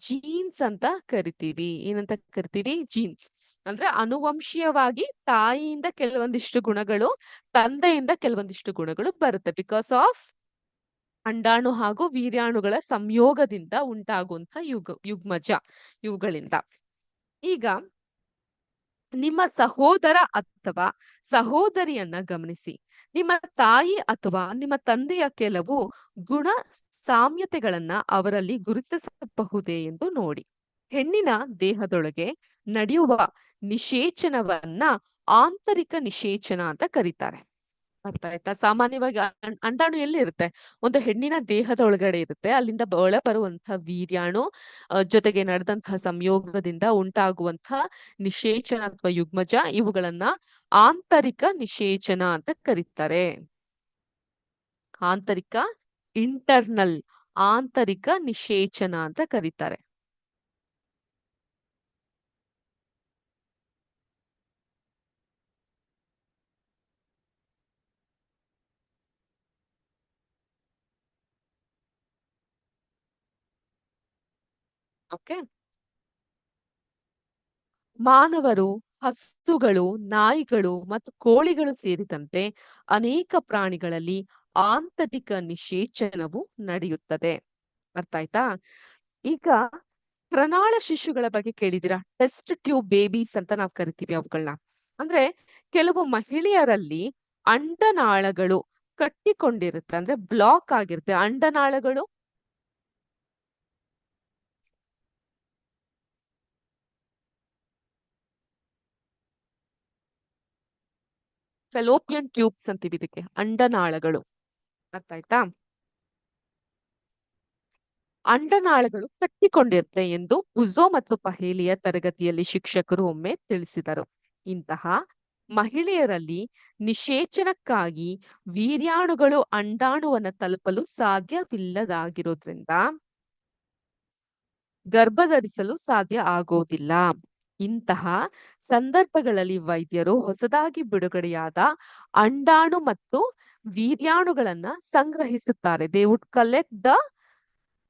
ಜೀನ್ಸ್ ಅಂತ ಕರಿತೀವಿ. ಏನಂತ ಕರಿತೀವಿ? ಜೀನ್ಸ್. ಅಂದ್ರೆ ಅನುವಂಶೀಯವಾಗಿ ತಾಯಿಯಿಂದ ಕೆಲವೊಂದಿಷ್ಟು ಗುಣಗಳು, ತಂದೆಯಿಂದ ಕೆಲವೊಂದಿಷ್ಟು ಗುಣಗಳು ಬರುತ್ತೆ. ಬಿಕಾಸ್ ಆಫ್ ಅಂಡಾಣು ಹಾಗೂ ವೀರ್ಯಾಣುಗಳ ಸಂಯೋಗದಿಂದ ಉಂಟಾಗುವಂತಹ ಯುಗ, ಯುಗ್ಮಜ ಇವುಗಳಿಂದ. ಈಗ ನಿಮ್ಮ ಸಹೋದರ ಅಥವಾ ಸಹೋದರಿಯನ್ನ ಗಮನಿಸಿ. ನಿಮ್ಮ ತಾಯಿ ಅಥವಾ ನಿಮ್ಮ ತಂದೆಯ ಕೆಲವು ಗುಣ ಸಾಮ್ಯತೆಗಳನ್ನ ಅವರಲ್ಲಿ ಗುರುತಿಸಬಹುದೇ ಎಂದು ನೋಡಿ. ಹೆಣ್ಣಿನ ದೇಹದೊಳಗೆ ನಡೆಯುವ ನಿಷೇಚನವನ್ನ ಆಂತರಿಕ ನಿಷೇಚನ ಅಂತ ಕರೀತಾರೆ. ಅರ್ಥ ಆಯ್ತಾ? ಸಾಮಾನ್ಯವಾಗಿ ಅಂಡಾಣು ಎಲ್ಲಿ ಇರುತ್ತೆ? ಒಂದು ಹೆಣ್ಣಿನ ದೇಹದ ಒಳಗಡೆ ಇರುತ್ತೆ. ಅಲ್ಲಿಂದ ಒಳ ಬರುವಂತಹ ವೀರ್ಯಾಣು ಜೊತೆಗೆ ನಡೆದಂತಹ ಸಂಯೋಗದಿಂದ ಉಂಟಾಗುವಂತಹ ನಿಷೇಚನ ಅಥವಾ ಯುಗ್ಮಜ ಇವುಗಳನ್ನ ಆಂತರಿಕ ನಿಷೇಚನ ಅಂತ ಕರೀತಾರೆ. ಆಂತರಿಕ, ಇಂಟರ್ನಲ್ ಆಂತರಿಕ ನಿಷೇಚನ ಅಂತ ಕರೀತಾರೆ. ಓಕೆ. ಮಾನವರು ಹಸುಗಳು ನಾಯಿಗಳು ಮತ್ತು ಕೋಳಿಗಳು ಸೇರಿದಂತೆ ಅನೇಕ ಪ್ರಾಣಿಗಳಲ್ಲಿ ಆಂತರಿಕ ನಿಷೇಚನವು ನಡೆಯುತ್ತದೆ. ಅರ್ಥ ಆಯ್ತಾ? ಈಗ ಪ್ರಣಾಳ ಶಿಶುಗಳ ಬಗ್ಗೆ ಕೇಳಿದಿರಾ ಟೆಸ್ಟ್ ಟ್ಯೂಬ್ ಬೇಬೀಸ್ ಅಂತ ನಾವು ಕರಿತೀವಿ ಅವುಗಳನ್ನ ಅಂದ್ರೆ ಕೆಲವು ಮಹಿಳೆಯರಲ್ಲಿ ಅಂಡನಾಳಗಳು ಕಟ್ಟಿಕೊಂಡಿರುತ್ತೆ. ಅಂದ್ರೆ ಬ್ಲಾಕ್ ಆಗಿರುತ್ತೆ. ಅಂಡನಾಳಗಳು ಫೆಲೋಪಿಯನ್ ಟ್ಯೂಬ್ಸ್ ಅಂತೀವಿ ಇದಕ್ಕೆ ಅಂಡನಾಳಗಳು. ಅರ್ಥ ಆಯ್ತಾ ಅಂಡನಾಳಗಳು ಕಟ್ಟಿಕೊಂಡಿರುತ್ತೆ ಎಂದು ಉಜೋ ಮತ್ತು ಪಹೇಲಿಯ ತರಗತಿಯಲ್ಲಿ ಶಿಕ್ಷಕರು ಒಮ್ಮೆ ತಿಳಿಸಿದರು. ಇಂತಹ ಮಹಿಳೆಯರಲ್ಲಿ ನಿಷೇಚನಕ್ಕಾಗಿ ವೀರ್ಯಾಣುಗಳು ಅಂಡಾಣುವನ್ನು ತಲುಪಲು ಸಾಧ್ಯವಿಲ್ಲದಾಗಿರೋದ್ರಿಂದ ಗರ್ಭಧರಿಸಲು ಸಾಧ್ಯ ಆಗೋದಿಲ್ಲ. ಇಂತಹ ಸಂದರ್ಭಗಳಲ್ಲಿ ವೈದ್ಯರು ಹೊಸದಾಗಿ ಬಿಡುಗಡೆಯಾದ ಅಂಡಾಣು ಮತ್ತು ವೀರ್ಯಾಣುಗಳನ್ನ ಸಂಗ್ರಹಿಸುತ್ತಾರೆ. They would collect the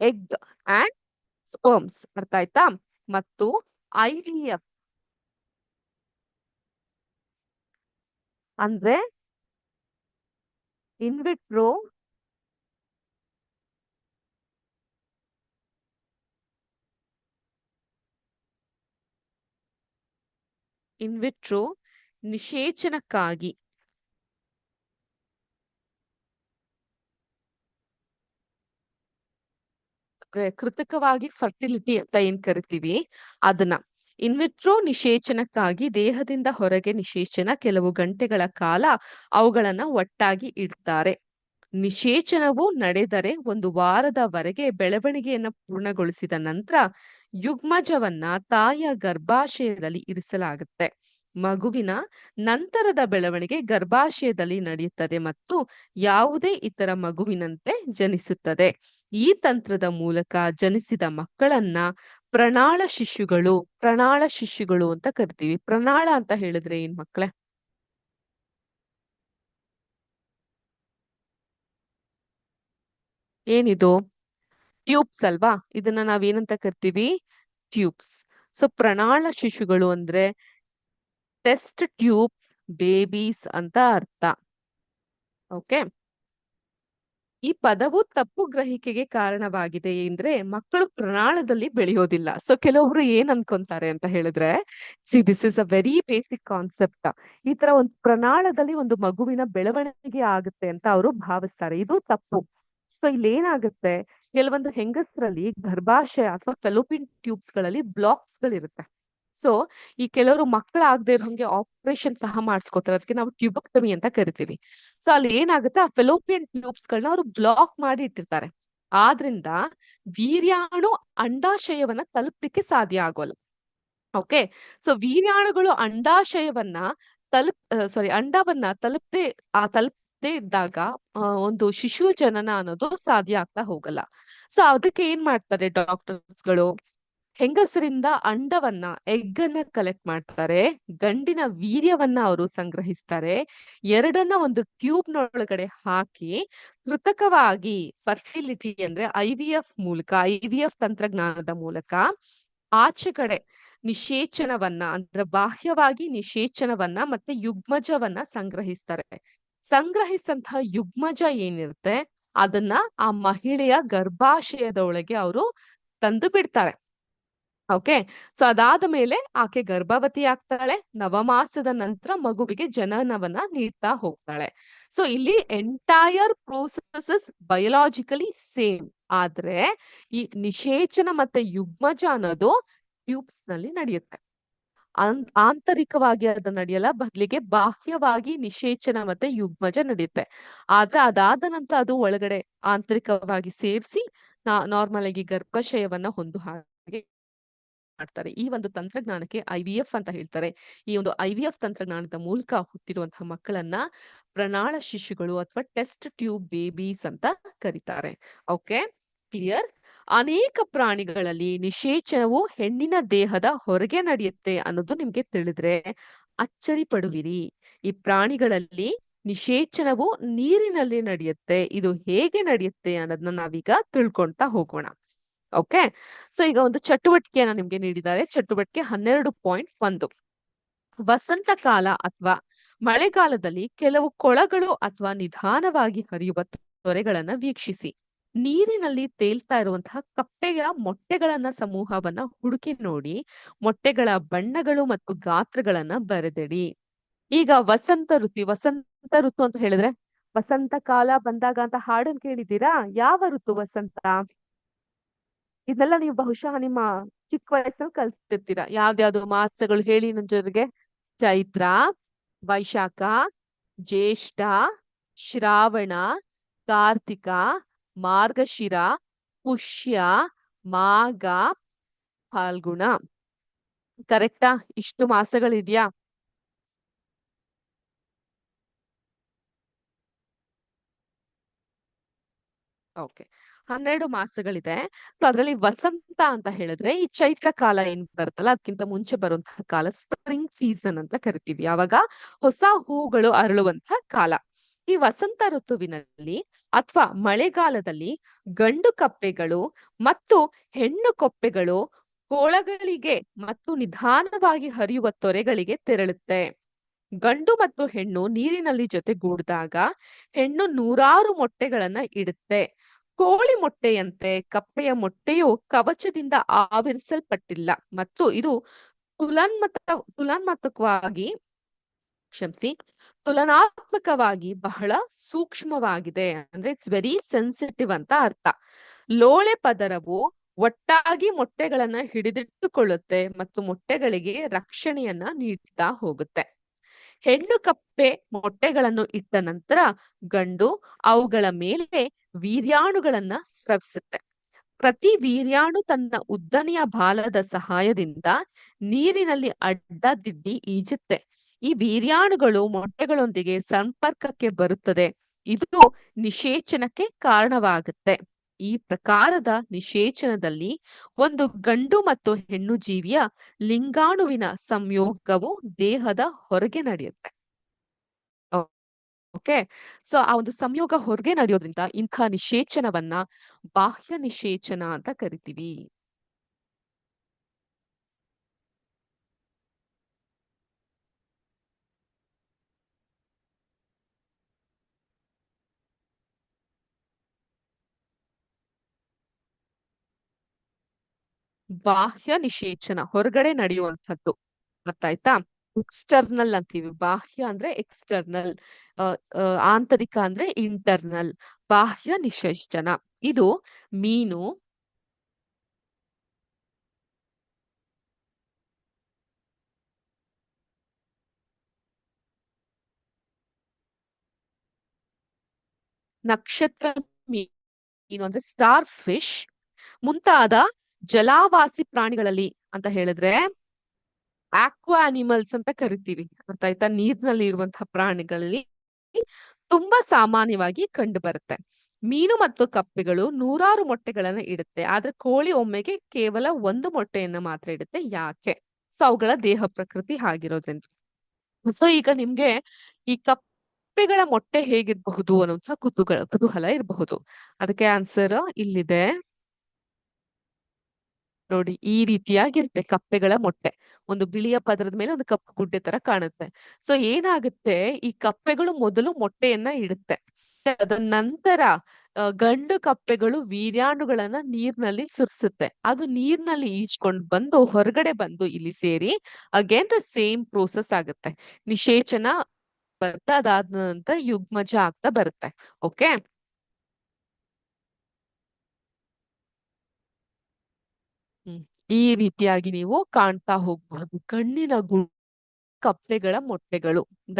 egg and sperms ಅರ್ಥ ಆಯ್ತಾ? ಮತ್ತು ಐ ವಿ ಎಫ್ ಅಂದ್ರೆ ಇನ್ವಿಟ್ರೋ ಇನ್ವಿಟ್ರೋ ನಿಷೇಚನಕ್ಕಾಗಿ. ಕೃತಕವಾಗಿ ಫರ್ಟಿಲಿಟಿ ಅಂತ ಏನ್ ಕರಿತೀವಿ? ಅದನ್ನ. ಇನ್ವಿಟ್ರೋ ನಿಷೇಚನಕ್ಕಾಗಿ ದೇಹದಿಂದ ಹೊರಗೆ ನಿಷೇಚನ ಕೆಲವು ಗಂಟೆಗಳ ಕಾಲ ಅವುಗಳನ್ನ ಒಟ್ಟಾಗಿ ಇಡ್ತಾರೆ. ನಿಷೇಚನವು ನಡೆದರೆ ಒಂದು ವಾರದವರೆಗೆ ಬೆಳವಣಿಗೆಯನ್ನು ಪೂರ್ಣಗೊಳಿಸಿದ ನಂತರ ಯುಗ್ಮಜವನ್ನ ತಾಯಿಯ ಗರ್ಭಾಶಯದಲ್ಲಿ ಇರಿಸಲಾಗುತ್ತೆ. ಮಗುವಿನ ನಂತರದ ಬೆಳವಣಿಗೆ ಗರ್ಭಾಶಯದಲ್ಲಿ ನಡೆಯುತ್ತದೆ ಮತ್ತು ಯಾವುದೇ ಇತರ ಮಗುವಿನಂತೆ ಜನಿಸುತ್ತದೆ. ಈ ತಂತ್ರದ ಮೂಲಕ ಜನಿಸಿದ ಮಕ್ಕಳನ್ನ ಪ್ರಣಾಳ ಶಿಶುಗಳು ಪ್ರಣಾಳ ಶಿಶುಗಳು ಅಂತ ಕರಿತೀವಿ. ಪ್ರಣಾಳ ಅಂತ ಹೇಳಿದ್ರೆ ಏನ್ ಮಕ್ಕಳೇ ಏನಿದು? ಟ್ಯೂಬ್ಸ್ ಅಲ್ವಾ? ಇದನ್ನ ನಾವೇನಂತ ಕರಿತೀವಿ? ಟ್ಯೂಬ್ಸ್. ಸೊ ಪ್ರಣಾಳ ಶಿಶುಗಳು ಅಂದ್ರೆ ಟೆಸ್ಟ್ ಟ್ಯೂಬ್ಸ್ ಬೇಬೀಸ್ ಅಂತ ಅರ್ಥ. ಓಕೆ ಈ ಪದವು ತಪ್ಪು ಗ್ರಹಿಕೆಗೆ ಕಾರಣವಾಗಿದೆ ಅಂದ್ರೆ ಮಕ್ಕಳು ಪ್ರಣಾಳದಲ್ಲಿ ಬೆಳೆಯೋದಿಲ್ಲ. ಸೊ ಕೆಲವೊಬ್ರು ಏನ್ ಅನ್ಕೊಂತಾರೆ ಅಂತ ಹೇಳಿದ್ರೆ see this is a very basic concept ಈ ತರ ಒಂದು ಪ್ರಣಾಳದಲ್ಲಿ ಒಂದು ಮಗುವಿನ ಬೆಳವಣಿಗೆ ಆಗುತ್ತೆ ಅಂತ ಅವರು ಭಾವಿಸ್ತಾರೆ. ಇದು ತಪ್ಪು. ಸೊ ಇಲ್ಲಿ ಏನಾಗುತ್ತೆ ಕೆಲವೊಂದು ಹೆಂಗಸರಲ್ಲಿ ಗರ್ಭಾಶಯ ಅಥವಾ ಫೆಲೋಪಿನ್ ಟ್ಯೂಬ್ಸ್ಗಳಲ್ಲಿ ಬ್ಲಾಕ್ಸ್ ಗಳಿರುತ್ತೆ. ಸೊ ಈ ಕೆಲವರು ಮಕ್ಕಳಾಗದೆ ಇರೋಂಗೆ ಆಪರೇಷನ್ ಸಹ ಮಾಡಿಸ್ಕೋತಾರೆ. ಅದಕ್ಕೆ ನಾವು ಟ್ಯೂಬಕ್ಟಮಿ ಅಂತ ಕರಿತೀವಿ. ಸೊ ಅಲ್ಲಿ ಏನಾಗುತ್ತೆ ಆ ಫೆಲೋಪಿಯನ್ ಟ್ಯೂಬ್ಸ್ ಗಳನ್ನ ಅವರು ಬ್ಲಾಕ್ ಮಾಡಿ ಇಟ್ಟಿರ್ತಾರೆ ಆದ್ರಿಂದ ವೀರ್ಯಾಣು ಅಂಡಾಶಯವನ್ನ ತಲುಪಲಿಕ್ಕೆ ಸಾಧ್ಯ ಆಗೋಲ್ಲ. ಓಕೆ ಸೊ ವೀರ್ಯಾಣುಗಳು ಅಂಡಾಶಯವನ್ನ ತಲುಪ್ ಸಾರಿ ಅಂಡವನ್ನ ತಲುಪದೆ, ಆ ತಲುಪದೆ ಇದ್ದಾಗ ಒಂದು ಶಿಶು ಜನನ ಅನ್ನೋದು ಸಾಧ್ಯ ಆಗ್ತಾ ಹೋಗಲ್ಲ. ಸೊ ಅದಕ್ಕೆ ಏನ್ ಮಾಡ್ತಾರೆ ಡಾಕ್ಟರ್ಸ್ಗಳು? ಹೆಂಗಸರಿಂದ ಅಂಡವನ್ನ ಎಗ್ ಅನ್ನ ಕಲೆಕ್ಟ್ ಮಾಡ್ತಾರೆ, ಗಂಡಿನ ವೀರ್ಯವನ್ನ ಅವರು ಸಂಗ್ರಹಿಸ್ತಾರೆ, ಎರಡನ್ನ ಒಂದು ಟ್ಯೂಬ್ ನೊಳಗಡೆ ಹಾಕಿ ಕೃತಕವಾಗಿ ಫರ್ಟಿಲಿಟಿ ಅಂದ್ರೆ ಐ ವಿ ಎಫ್ ಮೂಲಕ ಐ ವಿ ಎಫ್ ತಂತ್ರಜ್ಞಾನದ ಮೂಲಕ ಆಚೆ ಕಡೆ ನಿಷೇಚನವನ್ನ, ಅಂದ್ರೆ ಬಾಹ್ಯವಾಗಿ ನಿಷೇಚನವನ್ನ ಮತ್ತೆ ಯುಗ್ಮಜವನ್ನ ಸಂಗ್ರಹಿಸ್ತಾರೆ. ಸಂಗ್ರಹಿಸಿದಂತಹ ಯುಗ್ಮಜ ಏನಿರುತ್ತೆ, ಅದನ್ನ ಆ ಮಹಿಳೆಯ ಗರ್ಭಾಶಯದ ಒಳಗೆ ಅವರು ತಂದು ಬಿಡ್ತಾರೆ. ಓಕೆ? ಸೊ, ಅದಾದ ಮೇಲೆ ಆಕೆ ಗರ್ಭವತಿ ಆಗ್ತಾಳೆ, ನವಮಾಸದ ನಂತರ ಮಗುವಿಗೆ ಜನನವನ್ನ ನೀಡ್ತಾ ಹೋಗ್ತಾಳೆ. ಸೊ, ಇಲ್ಲಿ ಎಂಟೈರ್ ಪ್ರೋಸೆಸಸ್ ಬಯೋಲಾಜಿಕಲಿ ಸೇಮ್ ಆದ್ರೆ ಈ ನಿಷೇಚನ ಮತ್ತೆ ಯುಗ್ಮಜ ಅನ್ನೋದು ಟ್ಯೂಬ್ಸ್ನಲ್ಲಿ ನಡೆಯುತ್ತೆ. ಆಂತರಿಕವಾಗಿ ಅದು ನಡೆಯಲ್ಲ, ಬದಲಿಗೆ ಬಾಹ್ಯವಾಗಿ ನಿಷೇಚನ ಮತ್ತೆ ಯುಗ್ಮಜ ನಡೆಯುತ್ತೆ. ಆದ್ರೆ ಅದಾದ ನಂತರ ಅದು ಒಳಗಡೆ ಆಂತರಿಕವಾಗಿ ಸೇರಿಸಿ ನಾರ್ಮಲ್ ಆಗಿ ಗರ್ಭಾಶಯವನ್ನ ಹೊಂದು ಹಾಗೆ ಮಾಡ್ತಾರೆ. ಈ ಒಂದು ತಂತ್ರಜ್ಞಾನಕ್ಕೆ ಐ ವಿ ಎಫ್ ಅಂತ ಹೇಳ್ತಾರೆ. ಈ ಒಂದು ಐ ವಿ ಎಫ್ ತಂತ್ರಜ್ಞಾನದ ಮೂಲಕ ಹುಟ್ಟಿರುವಂತಹ ಮಕ್ಕಳನ್ನ ಪ್ರಣಾಳ ಶಿಶುಗಳು ಅಥವಾ ಟೆಸ್ಟ್ ಟ್ಯೂಬ್ ಬೇಬೀಸ್ ಅಂತ ಕರೀತಾರೆ. ಓಕೆ? ಕ್ಲಿಯರ್? ಅನೇಕ ಪ್ರಾಣಿಗಳಲ್ಲಿ ನಿಷೇಚನವು ಹೆಣ್ಣಿನ ದೇಹದ ಹೊರಗೆ ನಡೆಯುತ್ತೆ ಅನ್ನೋದು ನಿಮ್ಗೆ ತಿಳಿದ್ರೆ ಅಚ್ಚರಿ ಪಡುವಿರಿ. ಈ ಪ್ರಾಣಿಗಳಲ್ಲಿ ನಿಷೇಚನವು ನೀರಿನಲ್ಲಿ ನಡೆಯುತ್ತೆ, ಇದು ಹೇಗೆ ನಡೆಯುತ್ತೆ ಅನ್ನೋದನ್ನ ನಾವೀಗ ತಿಳ್ಕೊಂತ ಹೋಗೋಣ. ಓಕೆ? ಸೊ, ಈಗ ಒಂದು ಚಟುವಟಿಕೆಯನ್ನ ನಿಮ್ಗೆ ನೀಡಿದ್ದಾರೆ. ಚಟುವಟಿಕೆ ಹನ್ನೆರಡು ಪಾಯಿಂಟ್ ಒಂದು. ವಸಂತ ಕಾಲ ಅಥವಾ ಮಳೆಗಾಲದಲ್ಲಿ ಕೆಲವು ಕೊಳಗಳು ಅಥವಾ ನಿಧಾನವಾಗಿ ಹರಿಯುವ ತೊರೆಗಳನ್ನ ವೀಕ್ಷಿಸಿ. ನೀರಿನಲ್ಲಿ ತೇಲ್ತಾ ಇರುವಂತಹ ಕಪ್ಪೆಯ ಮೊಟ್ಟೆಗಳನ್ನ ಸಮೂಹವನ್ನ ಹುಡುಕಿ ನೋಡಿ, ಮೊಟ್ಟೆಗಳ ಬಣ್ಣಗಳು ಮತ್ತು ಗಾತ್ರಗಳನ್ನ ಬರೆದಿಡಿ. ಈಗ ವಸಂತ ಋತು ವಸಂತ ಋತು ಅಂತ ಹೇಳಿದ್ರೆ ವಸಂತ ಕಾಲ ಬಂದಾಗ ಅಂತ ಹಾಡನ್ ಕೇಳಿದ್ದೀರಾ? ಯಾವ ಋತು ವಸಂತ? ಇದೆಲ್ಲ ನೀವು ಬಹುಶಃ ನಿಮ್ಮ ಚಿಕ್ಕ ವಯಸ್ಸಲ್ಲಿ ಕಲ್ತಿರ್ತೀರಾ. ಯಾವ್ದ್ಯಾವ್ದು ಮಾಸಗಳು ಹೇಳಿ ನನ್ನ ಜೊತೆಗೆ. ಚೈತ್ರ, ವೈಶಾಖ, ಜ್ಯೇಷ್ಠ, ಶ್ರಾವಣ, ಕಾರ್ತಿಕ ಮಾರ್ಗಶಿರ, ಪುಷ್ಯ, ಮಾಘ, ಫಾಲ್ಗುಣ. ಕರೆಕ್ಟಾ? ಇಷ್ಟು ಮಾಸಗಳಿದ್ಯಾ? ಓಕೆ. ಹನ್ನೆರಡು ಮಾಸಗಳಿದೆ. ಅದ್ರಲ್ಲಿ ವಸಂತ ಅಂತ ಹೇಳಿದ್ರೆ ಈ ಚೈತ್ರ ಕಾಲ ಏನ್ ಬರುತ್ತಲ್ಲ, ಅದಕ್ಕಿಂತ ಮುಂಚೆ ಬರುವಂತಹ ಕಾಲ ಸ್ಪ್ರಿಂಗ್ ಸೀಸನ್ ಅಂತ ಕರಿತೀವಿ. ಯಾವಾಗ ಹೊಸ ಹೂಗಳು ಅರಳುವಂತಹ ಕಾಲ. ಈ ವಸಂತ ಋತುವಿನಲ್ಲಿ ಅಥವಾ ಮಳೆಗಾಲದಲ್ಲಿ ಗಂಡು ಕಪ್ಪೆಗಳು ಮತ್ತು ಹೆಣ್ಣು ಕೊಪ್ಪೆಗಳು ಕೋಳಗಳಿಗೆ ಮತ್ತು ನಿಧಾನವಾಗಿ ಹರಿಯುವ ತೊರೆಗಳಿಗೆ ತೆರಳುತ್ತೆ. ಗಂಡು ಮತ್ತು ಹೆಣ್ಣು ನೀರಿನಲ್ಲಿ ಜೊತೆಗೂಡಿದಾಗ ಹೆಣ್ಣು ನೂರಾರು ಮೊಟ್ಟೆಗಳನ್ನ ಇಡುತ್ತೆ. ಕೋಳಿ ಮೊಟ್ಟೆಯಂತೆ ಕಪ್ಪೆಯ ಮೊಟ್ಟೆಯು ಕವಚದಿಂದ ಆವರಿಸಲ್ಪಟ್ಟಿಲ್ಲ ಮತ್ತು ಇದು ತುಲನ್ಮತ ತುಲನಾತ್ಮಕವಾಗಿ ಕ್ಷಮಿಸಿ. ತುಲನಾತ್ಮಕವಾಗಿ ಬಹಳ ಸೂಕ್ಷ್ಮವಾಗಿದೆ ಅಂದ್ರೆ ಇಟ್ಸ್ ವೆರಿ ಸೆನ್ಸಿಟಿವ್ ಅಂತ ಅರ್ಥ. ಲೋಳೆ ಪದರವು ಒಟ್ಟಾಗಿ ಮೊಟ್ಟೆಗಳನ್ನ ಹಿಡಿದಿಟ್ಟುಕೊಳ್ಳುತ್ತೆ ಮತ್ತು ಮೊಟ್ಟೆಗಳಿಗೆ ರಕ್ಷಣೆಯನ್ನ ನೀಡ್ತಾ ಹೋಗುತ್ತೆ. ಹೆಣ್ಣು ಕಪ್ಪೆ ಮೊಟ್ಟೆಗಳನ್ನು ಇಟ್ಟ ನಂತರ ಗಂಡು ಅವುಗಳ ಮೇಲೆ ವೀರ್ಯಾಣುಗಳನ್ನ ಸ್ರವಿಸುತ್ತೆ. ಪ್ರತಿ ವೀರ್ಯಾಣು ತನ್ನ ಉದ್ದನೆಯ ಬಾಲದ ಸಹಾಯದಿಂದ ನೀರಿನಲ್ಲಿ ಅಡ್ಡ ದಿಡ್ಡಿ ಈಜುತ್ತೆ. ಈ ವೀರ್ಯಾಣುಗಳು ಮೊಟ್ಟೆಗಳೊಂದಿಗೆ ಸಂಪರ್ಕಕ್ಕೆ ಬರುತ್ತದೆ. ಇದು ನಿಷೇಚನಕ್ಕೆ ಕಾರಣವಾಗುತ್ತೆ. ಈ ಪ್ರಕಾರದ ನಿಷೇಚನದಲ್ಲಿ ಒಂದು ಗಂಡು ಮತ್ತು ಹೆಣ್ಣು ಜೀವಿಯ ಲಿಂಗಾಣುವಿನ ಸಂಯೋಗವು ದೇಹದ ಹೊರಗೆ ನಡೆಯುತ್ತೆ. ಓಕೆ, ಸೊ ಆ ಒಂದು ಸಂಯೋಗ ಹೊರಗೆ ನಡೆಯೋದ್ರಿಂದ ಇಂಥ ನಿಷೇಚನವನ್ನ ಬಾಹ್ಯ ನಿಷೇಚನ ಅಂತ ಕರಿತೀವಿ. ಬಾಹ್ಯ ನಿಷೇಚನ ಹೊರಗಡೆ ನಡೆಯುವಂಥದ್ದು. ಗೊತ್ತಾಯ್ತಾ ಎಕ್ಸ್ಟರ್ನಲ್ ಅಂತೀವಿ. ಬಾಹ್ಯ ಅಂದ್ರೆ ಎಕ್ಸ್ಟರ್ನಲ್ ಆಂತರಿಕ ಅಂದ್ರೆ ಇಂಟರ್ನಲ್ ಬಾಹ್ಯ ನಿಷೇಚನ. ಇದು ಮೀನು ನಕ್ಷತ್ರ ಮೀನು ಅಂದ್ರೆ ಸ್ಟಾರ್ ಫಿಶ್ ಮುಂತಾದ ಜಲಾವಾಸಿ ಪ್ರಾಣಿಗಳಲ್ಲಿ ಅಂತ ಹೇಳಿದ್ರೆ ಆಕ್ವಾ ಅನಿಮಲ್ಸ್ ಅಂತ ಕರಿತೀವಿ. ಗೊತ್ತಾಯ್ತಾ ನೀರಿನಲ್ಲಿ ಇರುವಂತಹ ಪ್ರಾಣಿಗಳಲ್ಲಿ ತುಂಬಾ ಸಾಮಾನ್ಯವಾಗಿ ಕಂಡು ಬರುತ್ತೆ. ಮೀನು ಮತ್ತು ಕಪ್ಪೆಗಳು ನೂರಾರು ಮೊಟ್ಟೆಗಳನ್ನ ಇಡುತ್ತೆ. ಆದ್ರೆ ಕೋಳಿ ಒಮ್ಮೆಗೆ ಕೇವಲ ಒಂದು ಮೊಟ್ಟೆಯನ್ನ ಮಾತ್ರ ಇಡುತ್ತೆ. ಯಾಕೆ? ಸೊ, ಅವುಗಳ ದೇಹ ಪ್ರಕೃತಿ ಹಾಗಿರೋದ್ರಿಂದ. ಸೊ, ಈಗ ನಿಮ್ಗೆ ಈ ಕಪ್ಪೆಗಳ ಮೊಟ್ಟೆ ಹೇಗಿರಬಹುದು ಅನ್ನೋಂಥ ಕುತೂಹಲ ಕುತೂಹಲ ಇರಬಹುದು. ಅದಕ್ಕೆ ಆನ್ಸರ್ ಇಲ್ಲಿದೆ. ನೋಡಿ ಈ ರೀತಿಯಾಗಿರುತ್ತೆ ಕಪ್ಪೆಗಳ ಮೊಟ್ಟೆ. ಒಂದು ಬಿಳಿಯ ಪದರದ ಮೇಲೆ ಒಂದು ಕಪ್ಪು ಗುಡ್ಡೆ ತರ ಕಾಣುತ್ತೆ. ಸೊ ಏನಾಗುತ್ತೆ? ಈ ಕಪ್ಪೆಗಳು ಮೊದಲು ಮೊಟ್ಟೆಯನ್ನ ಇಡುತ್ತೆ. ಅದ ನಂತರ ಗಂಡು ಕಪ್ಪೆಗಳು ವೀರ್ಯಾಣುಗಳನ್ನ ನೀರ್ನಲ್ಲಿ ಸುರಿಸುತ್ತೆ. ಅದು ನೀರ್ನಲ್ಲಿ ಈಜ್ಕೊಂಡು ಬಂದು ಹೊರಗಡೆ ಬಂದು ಇಲ್ಲಿ ಸೇರಿ ಅಗೇನ್ ದ ಸೇಮ್ ಪ್ರೋಸೆಸ್ ಆಗುತ್ತೆ. ನಿಷೇಚನ ಬರುತ್ತೆ ಅದಾದ ನಂತರ ಯುಗ್ಮಜ ಆಗ್ತಾ ಬರುತ್ತೆ. ಓಕೆ ಹ್ಮ್ ಈ ರೀತಿಯಾಗಿ ನೀವು ಕಾಣ್ತಾ ಹೋಗ್ಬಹುದು ಕಣ್ಣಿನ ಗು, ಕಪ್ಪೆಗಳ ಮೊಟ್ಟೆಗಳು, ದ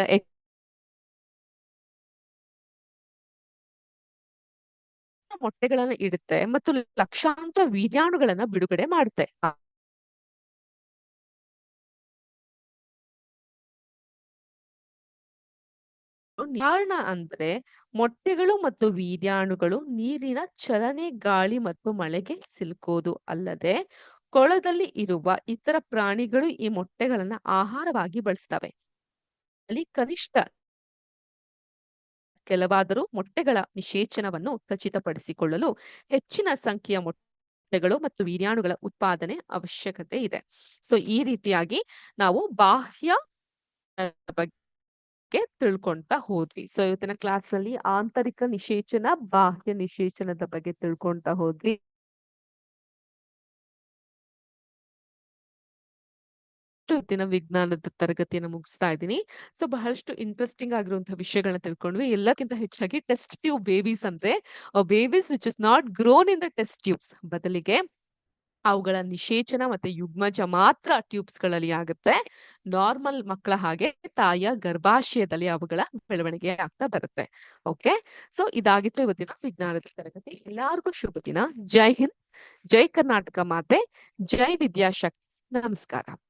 ಮೊಟ್ಟೆಗಳನ್ನ ಇಡುತ್ತೆ ಮತ್ತು ಲಕ್ಷಾಂತರ ವೀರ್ಯಾಣುಗಳನ್ನ ಬಿಡುಗಡೆ ಮಾಡುತ್ತೆ. ಕಾರಣ ಅಂದ್ರೆ ಮೊಟ್ಟೆಗಳು ಮತ್ತು ವೀರ್ಯಾಣುಗಳು ನೀರಿನ ಚಲನೆ ಗಾಳಿ ಮತ್ತು ಮಳೆಗೆ ಸಿಲುಕೋದು ಅಲ್ಲದೆ ಕೊಳದಲ್ಲಿ ಇರುವ ಇತರ ಪ್ರಾಣಿಗಳು ಈ ಮೊಟ್ಟೆಗಳನ್ನ ಆಹಾರವಾಗಿ ಬಳಸ್ತವೆ. ಅಲ್ಲಿ ಕನಿಷ್ಠ ಕೆಲವಾದರೂ ಮೊಟ್ಟೆಗಳ ನಿಷೇಚನವನ್ನು ಖಚಿತಪಡಿಸಿಕೊಳ್ಳಲು ಹೆಚ್ಚಿನ ಸಂಖ್ಯೆಯ ಮೊಟ್ಟೆಗಳು ಮತ್ತು ವೀರ್ಯಾಣುಗಳ ಉತ್ಪಾದನೆ ಅವಶ್ಯಕತೆ ಇದೆ. ಸೊ, ಈ ರೀತಿಯಾಗಿ ನಾವು ಬಾಹ್ಯ ಬಗ್ಗೆ ತಿಳ್ಕೊಂತ ಹೋದ್ವಿ. ಸೊ, ಇವತ್ತಿನ ಕ್ಲಾಸ್ನಲ್ಲಿ ಆಂತರಿಕ ನಿಷೇಚನ, ಬಾಹ್ಯ ನಿಷೇಚನದ ಬಗ್ಗೆ ತಿಳ್ಕೊಂತ ಹೋದ್ವಿ. ಇವತ್ತಿನ ವಿಜ್ಞಾನದ ತರಗತಿಯನ್ನು ಮುಗಿಸ್ತಾ ಇದ್ದೀನಿ. ಸೊ, ಬಹಳಷ್ಟು ಇಂಟ್ರೆಸ್ಟಿಂಗ್ ಆಗಿರುವಂತಹ ವಿಷಯಗಳನ್ನ ತಿಳ್ಕೊಂಡ್ವಿ. ಎಲ್ಲಕ್ಕಿಂತ ಹೆಚ್ಚಾಗಿ ಟೆಸ್ಟ್ ಟ್ಯೂಬ್ ಬೇಬೀಸ್ ಅಂದ್ರೆ babies which is not grown in the test tubes ಬದಲಿಗೆ ಅವುಗಳ ನಿಷೇಚನ ಮತ್ತೆ ಯುಗ್ಮಜ ಮಾತ್ರ ಟ್ಯೂಬ್ಸ್ಗಳಲ್ಲಿ ಆಗುತ್ತೆ. ನಾರ್ಮಲ್ ಮಕ್ಕಳ ಹಾಗೆ ತಾಯಿಯ ಗರ್ಭಾಶಯದಲ್ಲಿ ಅವುಗಳ ಬೆಳವಣಿಗೆ ಆಗ್ತಾ ಬರುತ್ತೆ. ಓಕೆ ಸೊ ಇದಾಗಿತ್ತು ಇವತ್ತಿನ ವಿಜ್ಞಾನದ ತರಗತಿ. ಎಲ್ಲಾರ್ಗೂ ಶುಭ ದಿನ ಜೈ ಹಿಂದ್, ಜೈ ಕರ್ನಾಟಕ ಮಾತೆ, ಜೈ ವಿದ್ಯಾಶಕ್ತಿ. ನಮಸ್ಕಾರ.